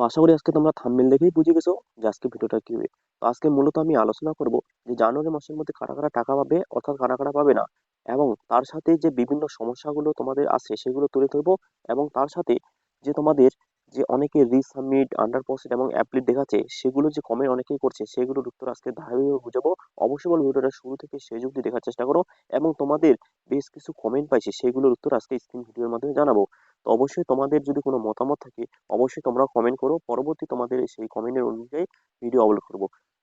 আশা করি আজকে তোমরা থাম্বনেল দেখেই বুঝে গেছো যে আজকে ভিডিওটা কি। হবে তো আজকে মূলত আমি আলোচনা করব যে জানুয়ারি মাসের মধ্যে কারা কারা টাকা পাবে অর্থাৎ কারা কারা পাবে না? এবং তার সাথে যে বিভিন্ন সমস্যাগুলো তোমাদের আছে সেগুলো তুলে ধরবো এবং তার সাথে যে তোমাদের যে অনেকে রিসাবমিট আন্ডার প্রসেস এবং অ্যাপ্লিট দেখাচ্ছে সেগুলো যে কমেন্ট অনেকেই করছে সেগুলোর উত্তর আজকে ধারাবাহিকভাবে বুঝাবো। অবশ্যই বল ভিডিওটা শুরু থেকে শেষ অবধি দেখার চেষ্টা করো এবং তোমাদের বেশ কিছু কমেন্ট পাইছে সেগুলোর উত্তর আজকে স্ক্রিন ভিডিওর মাধ্যমে জানাব। তো অবশ্যই তোমাদের যদি কোনো মতামত থাকে, অবশ্যই তোমরা কমেন্ট করো। পরবর্তী তোমাদের সেই কমেন্টের অনুযায়ী ভিডিও আপলোড করব।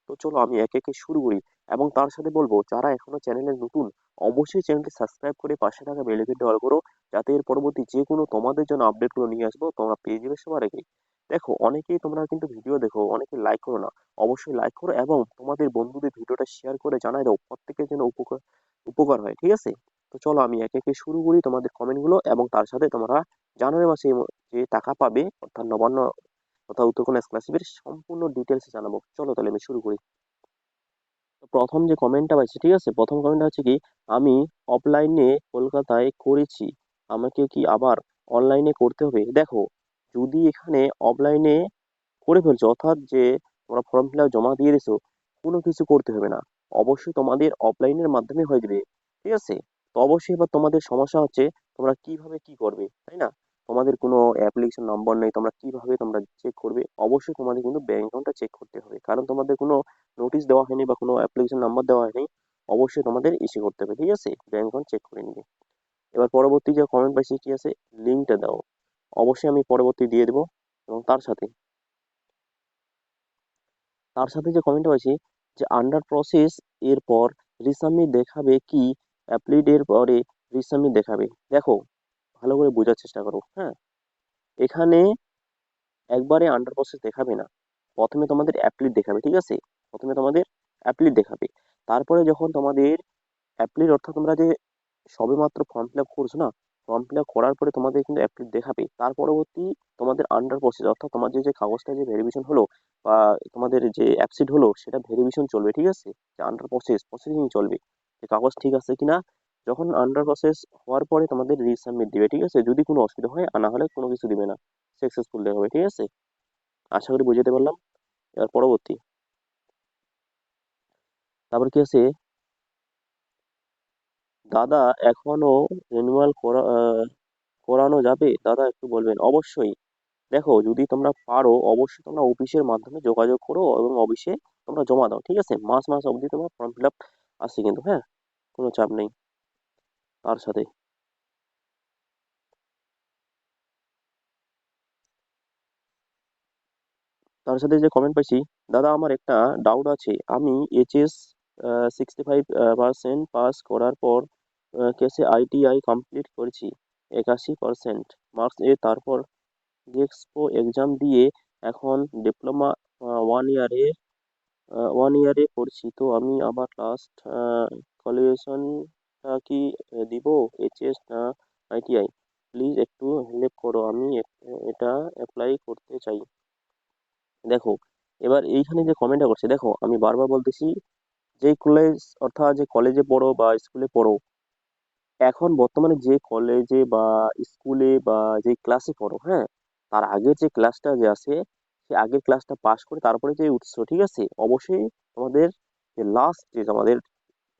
তো চলো আমি একে একে শুরু করি। এবং তার সাথে বলব, যারা এখনও চ্যানেলে নতুন, অবশ্যই চ্যানেলটি সাবস্ক্রাইব করে পাশে থাকা বেল আইকনটি অল করো। যাতে এর পরবর্তী যে কোনো তোমাদের জন্য আপডেটগুলো নিয়ে আসব, তোমরা পেয়ে যাবে সবার আগে। দেখো, অনেকেই তোমরা কিন্তু ভিডিও দেখো, অনেকে লাইক করো না। অবশ্যই লাইক করো এবং তোমাদের বন্ধুদের ভিডিওটা শেয়ার করে জানাই দাও। প্রত্যেকের যেন উপকার উপকার হয়, ঠিক আছে? তো চলো আমি একে একে শুরু করি তোমাদের কমেন্টগুলো এবং তার সাথে তোমরা জানুয়ারি মাসে যে টাকা পাবে, অর্থাৎ নবান্ন তথা উত্তরকন্যা স্কলারশিপের সম্পূর্ণ ডিটেলস জানাব। চলো তাহলে আমি শুরু করি। প্রথম যে কমেন্টটা পাইছি, ঠিক আছে? প্রথম কমেন্টটা হচ্ছে কি, আমি অফলাইনে কলকাতায় করেছি, আমাকে কি আবার অনলাইনে করতে হবে? দেখো, যদি এখানে অফলাইনে করে ফেলছো, অর্থাৎ যে তোমরা ফর্ম ফিল জমা দিয়ে দিছো, কোনো কিছু করতে হবে না। অবশ্যই তোমাদের অফলাইনের মাধ্যমে হয়ে যাবে, ঠিক আছে? তো অবশ্যই এবার তোমাদের সমস্যা হচ্ছে, তোমরা কীভাবে কি করবে, তাই না? তোমাদের কোনো অ্যাপ্লিকেশন নম্বর নেই, তোমরা কীভাবে তোমরা চেক করবে? অবশ্যই তোমাদের কিন্তু ব্যাংক অ্যাকাউন্টটা চেক করতে হবে। কারণ তোমাদের কোনো নোটিশ দেওয়া হয়নি বা কোনো অ্যাপ্লিকেশন নাম্বার দেওয়া হয়নি, অবশ্যই তোমাদের ইস্যু করতে হবে, ঠিক আছে? ব্যাংক অ্যাকাউন্ট চেক করে নিবে। এবার পরবর্তী যে কমেন্ট পাইছি কি আছে লিঙ্কটা দাও। অবশ্যই আমি পরবর্তী দিয়ে দেবো। এবং তার সাথে তার সাথে যে কমেন্টটা পাইছি যে আন্ডার প্রসেস এর পর রিসাবমিট দেখাবে কি? অ্যাপ্লিড এর পরে রিসাবমিট দেখাবে। দেখো ভালো করে বোঝার চেষ্টা করো হ্যাঁ? এখানে একবারে আন্ডার প্রসেস দেখাবে না। প্রথমে তোমাদের অ্যাপ্লিট দেখাবে, ঠিক আছে? প্রথমে তোমাদের অ্যাপ্লিট দেখাবে। তারপরে যখন তোমাদের অ্যাপ্লিট অর্থাৎ তোমরা যে সবেমাত্র ফর্ম ফিল আপ করছ না ফর্ম ফিল আপ করার পরে তোমাদের কিন্তু অ্যাপ্লিট দেখাবে। তার পরবর্তী তোমাদের আন্ডার প্রসেস অর্থাৎ তোমাদের যে যে কাগজটা যে ভেরিফিকেশন হলো বা তোমাদের যে অ্যাপসিড হলো, সেটা ভেরিফিকেশন চলবে, ঠিক আছে? যে আন্ডার প্রসেস প্রসেসিং চলবে। যে কাগজ ঠিক আছে কিনা যখন আন্ডার প্রসেস হওয়ার পরে তোমাদের রিসাবমিট দিবে, ঠিক আছে? যদি কোনো অসুবিধা হয়, আর না হলে কোনো কিছু দিবে না। সাকসেসফুল দেওয়া হবে, ঠিক আছে? আশা করি বুঝাতে পারলাম। এবার পরবর্তী। তারপর কি আছে? দাদা, এখনও রিনিউয়াল করা করানো যাবে? দাদা, একটু বলবেন। অবশ্যই। দেখো, যদি তোমরা পারো, অবশ্যই তোমরা অফিসের মাধ্যমে যোগাযোগ করো এবং অফিসে তোমরা জমা দাও, ঠিক আছে? মাস মাস অবধি তোমার ফর্ম ফিল আপ আসছে কিন্তু হ্যাঁ? কোনো চাপ নেই। তার সাথে। তার সাথে যে কমেন্ট পাইছি, দাদা আমার একটা ডাউট আছে। আমি HS sixty five percent pass করার পর কেসে আইটিআই কমপ্লিট করেছি, একাশি পার্সেন্ট মার্কস এ তারপর এক্সপো এক্সাম দিয়ে এখন ডিপ্লোমা ওয়ান ইয়ারে ওয়ান ইয়ারে পড়ছি। তো আমি আমার লাস্ট কোয়ালিফিকেশনটা কি দিব? এইচএস না আইটিআই প্লিজ একটু হেল্প করো, আমি এটা অ্যাপ্লাই করতে চাই। দেখো, এবার এইখানে যে কমেন্টটা করছে, দেখো, আমি বারবার বলতেছি, যে কলেজ অর্থাৎ যে কলেজে পড়ো বা স্কুলে পড়ো, এখন বর্তমানে যে কলেজে বা স্কুলে বা যে ক্লাসে পড়ো হ্যাঁ? তার আগের যে ক্লাসটা যে আছে, সে আগের ক্লাসটা পাস করে তারপরে যে উঠছো, ঠিক আছে? অবশ্যই তোমাদের যে লাস্ট যে তোমাদের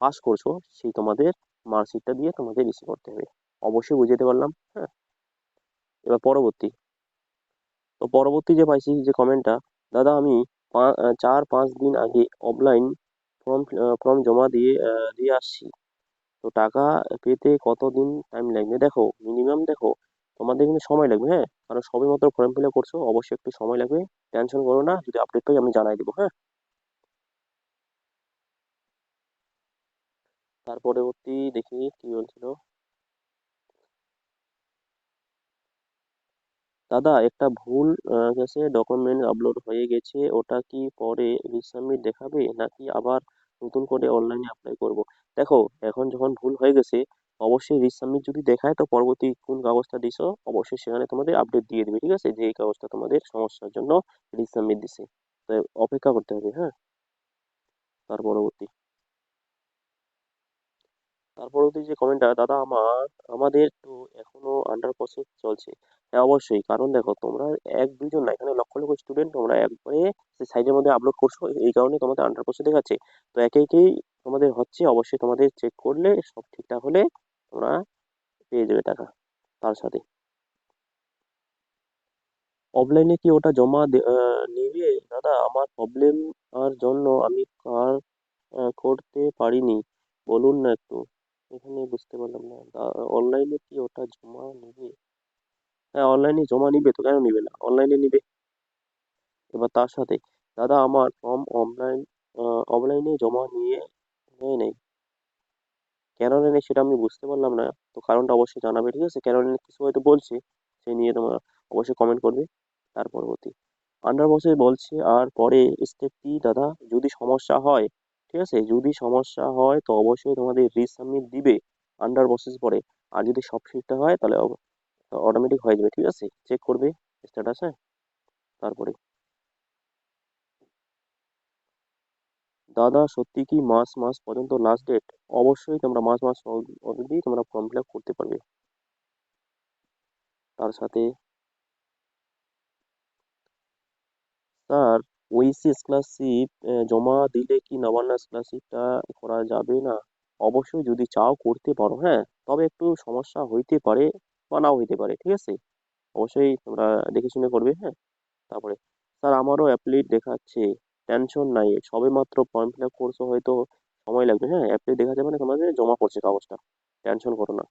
পাস করছ, সেই তোমাদের মার্কশিটটা দিয়ে তোমাকে রিসিভ করতে হবে। অবশ্যই বুঝাতে পারলাম হ্যাঁ? এবার পরবর্তী। তো পরবর্তী যে পাইছি, যে কমেন্টটা দাদা আমি চার, পাঁচ দিন আগে অফলাইন ফর্ম ফর্ম জমা দিয়ে দিয়ে আসছি। তো টাকা পেতে কতদিন টাইম লাগবে? দেখো মিনিমাম দেখো, তোমাদের কিন্তু সময় লাগবে হ্যাঁ? কারণ সবে মাত্র ফর্ম ফিল আপ করছ, অবশ্যই একটু সময় লাগবে। টেনশন করো না, যদি আপডেট পাই আমি জানাই দেবো হ্যাঁ? তার পরবর্তী দেখি কি বলছিল। দাদা, একটা ভুল গেছে ডকুমেন্ট আপলোড হয়ে গেছে, ওটা কি পরে রিসাবমিট দেখাবে, নাকি আবার নতুন করে অনলাইনে অ্যাপ্লাই করব? দেখো, এখন যখন ভুল হয়ে গেছে, অবশ্যই রিসাবমিট যদি দেখায়, তো পরবর্তী কোন কাগজটা দিছো, অবশ্যই সেখানে তোমাদের আপডেট দিয়ে দেবে, ঠিক আছে? যে এই কাগজটা তোমাদের সমস্যার জন্য রিসাবমিট দিছে। তো অপেক্ষা করতে হবে হ্যাঁ? তার পরবর্তী। তারপরবর্তী যে কমেন্টটা দাদা আমার, আমাদের তো এখনও আন্ডার প্রসেস চলছে। হ্যাঁ অবশ্যই। কারণ দেখো, তোমরা এক দুজন না, এখানে লক্ষ লক্ষ স্টুডেন্ট তোমরা একবারে সাইটের মধ্যে আপলোড করছ, এই কারণে তোমাদের আন্ডার প্রসেস দেখাচ্ছে। তো একে একেই তোমাদের হচ্ছে, অবশ্যই তোমাদের চেক করলে সব ঠিকঠাক হলে তোমরা পেয়ে যাবে টাকা তার সাথে। অফলাইনে কি ওটা জমা নেবে? দাদা, আমার প্রবলেম আর জন্য আমি কার করতে পারিনি। বলুন না একটু। এখানে বুঝতে পারলাম না। অনলাইনে কি ওটা জমা নেবে? হ্যাঁ অনলাইনে জমা নিবে তো? কেন নিবে না? অনলাইনে নিবে। এবার তার সাথে, দাদা আমার ফর্ম অনলাইন অফলাইনে জমা নিয়ে নেই। কেন নাই সেটা আমি বুঝতে পারলাম না। তো কারণটা অবশ্যই জানাবে, ঠিক আছে? কেন নাই কিছু হয়তো বলছে, সে নিয়ে তোমার অবশ্যই কমেন্ট করবে তার পরবর্তী। আন্ডার বসে বলছে, আর পরে স্টেপ কি দাদা, যদি সমস্যা হয় ঠিক আছে? যদি সমস্যা হয়, তো অবশ্যই তোমাদের রিসাবমিট দিবে আন্ডার প্রসেস পরে। আর যদি সব ঠিকঠাক হয়, তাহলে অটোমেটিক হয়ে যাবে, ঠিক আছে? চেক করবে স্ট্যাটাস হ্যাঁ তারপরে। দাদা, সত্যি কি মাস মাস পর্যন্ত লাস্ট ডেট অবশ্যই তোমরা মাস মাস অবধি তোমরা ফর্ম ফিল করতে পারবে। তার সাথে, স্যার ওইসি স্কলারশিপ জমা দিলে কি নবান্ন স্কলারশিপটা করা যাবে না? অবশ্যই যদি চাও করতে পারো হ্যাঁ। তবে একটু সমস্যা হইতে পারে বা নাও হইতে পারে, ঠিক আছে? অবশ্যই তোমরা দেখে শুনে করবে হ্যাঁ। তারপরে, স্যার আমারও অ্যাপ্লিট দেখাচ্ছে। টেনশন নাই, সবে মাত্র ফর্ম ফিল আপ করছ, হয়তো সময় লাগবে হ্যাঁ। অ্যাপ্লিট দেখা যাবে না তোমাদের জমা পড়ছে কাগজটা। টেনশন করো না।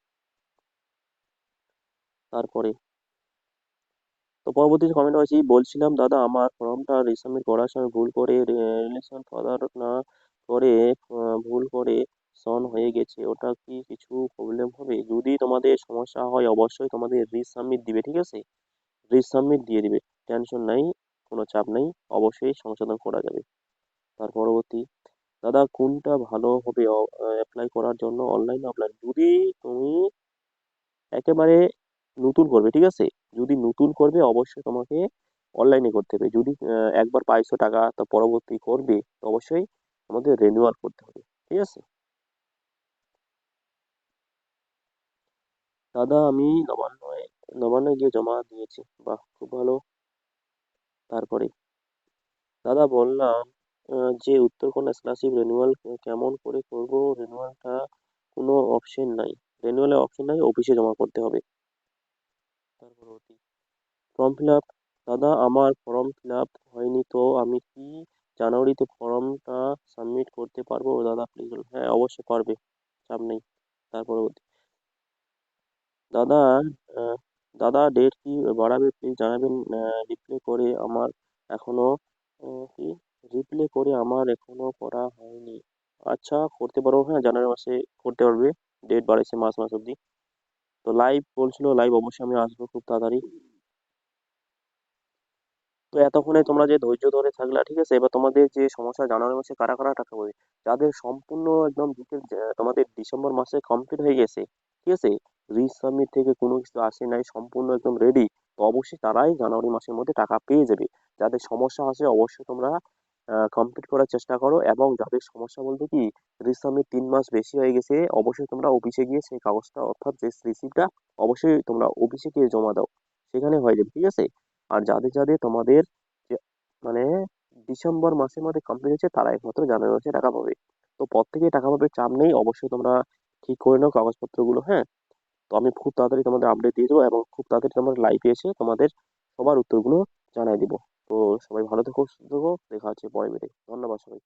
তারপরে তো পরবর্তী কমেন্ট আছে, বলছিলাম, দাদা, আমার ফর্মটা রিসাবমিট করার সময় ভুল করে রিলেশন ফাদার না করে ভুল করে সন হয়ে গেছে, ওটা কি কিছু প্রবলেম হবে? যদি তোমাদের সমস্যা হয়, অবশ্যই তোমাদের রিসাবমিট দিবে, ঠিক আছে? রিসাবমিট দিয়ে দিবে টেনশন নাই, কোনো চাপ নাই, অবশ্যই সংশোধন করা যাবে। তার পরবর্তী, দাদা, কোনটা ভালো হবে অ্যাপ্লাই করার জন্য? অনলাইন অফলাইন যদি তুমি একেবারে নতুন করবে, ঠিক আছে? যদি নতুন করবে, অবশ্যই তোমাকে অনলাইনে করতে হবে। যদি একবার পাইছো টাকা, তো পরবর্তী করবে অবশ্যই আমাদের রেনুয়াল করতে হবে, ঠিক আছে? দাদা, আমি নবান্নয় নবান্নয় গিয়ে জমা দিয়েছি। বাহ, খুব ভালো। তারপরে, দাদা বললাম যে উত্তরকন্যা স্কলারশিপ রেনুয়াল কেমন করে করব রেনুয়ালটা কোনো অপশন নাই। রেনুয়ালের অপশন নাই অফিসে জমা করতে হবে। ফর্ম ফিল আপ দাদা, আমার ফর্ম ফিল আপ হয়নি তো আমি কি জানুয়ারিতে ফর্মটা সাবমিট করতে পারব? দাদা প্লিজ হ্যাঁ অবশ্যই পারবে, চাপ নেই। তার পরবর্তী। দাদা দাদা ডেট কি বাড়াবে প্লিজ জানাবেন। রিপ্লে করে আমার এখনও কি? রিপ্লে করে আমার এখনও করা হয়নি। আচ্ছা করতে পারো হ্যাঁ জানুয়ারি মাসে করতে পারবে। ডেট বাড়াইছে মাস মাস অবধি। তো লাইভ বলছিল লাইভ অবশ্যই আমি আসব খুব তাড়াতাড়ি। তো এতক্ষণে তোমরা যে ধৈর্য ধরে থাকলা, ঠিক আছে? এবার তোমাদের যে সমস্যা জানুয়ারি মাসে কারা কারা টাকা পাবে যাদের সম্পূর্ণ একদম তোমাদের ডিসেম্বর মাসে কমপ্লিট হয়ে গেছে, ঠিক আছে? রিসাবমিট থেকে কোনো কিছু আসে নাই, সম্পূর্ণ একদম রেডি তো অবশ্যই তারাই জানুয়ারি মাসের মধ্যে টাকা পেয়ে যাবে। যাদের সমস্যা আছে, অবশ্যই তোমরা কমপ্লিট করার চেষ্টা করো এবং যাদের সমস্যা বলতে কি রিসাবমিট তিন মাস বেশি হয়ে গেছে, অবশ্যই তোমরা অফিসে গিয়ে সেই কাগজটা অর্থাৎ যে রিসিপ্টটা অবশ্যই তোমরা অফিসে গিয়ে জমা দাও। সেখানে হয়ে যাবে, ঠিক আছে? আর যাদের যাদের তোমাদের মানে ডিসেম্বর মাসের মধ্যে কমপ্লিট হয়েছে, তারা একমাত্র জানুয়ারি মাসে টাকা পাবে। তো পর প্রত্যেকেই টাকা পাবে, চাপ নেই, অবশ্যই তোমরা ঠিক করে নাও কাগজপত্রগুলো হ্যাঁ? তো আমি খুব তাড়াতাড়ি তোমাদের আপডেট দিয়ে দেবো এবং খুব তাড়াতাড়ি তোমার লাইভে এসে তোমাদের সবার উত্তরগুলো জানাই দিব। তো সবাই ভালো থেকো সুস্থ থেকো। দেখা হচ্ছে পরে বেড়ে ধন্যবাদ সবাইকে।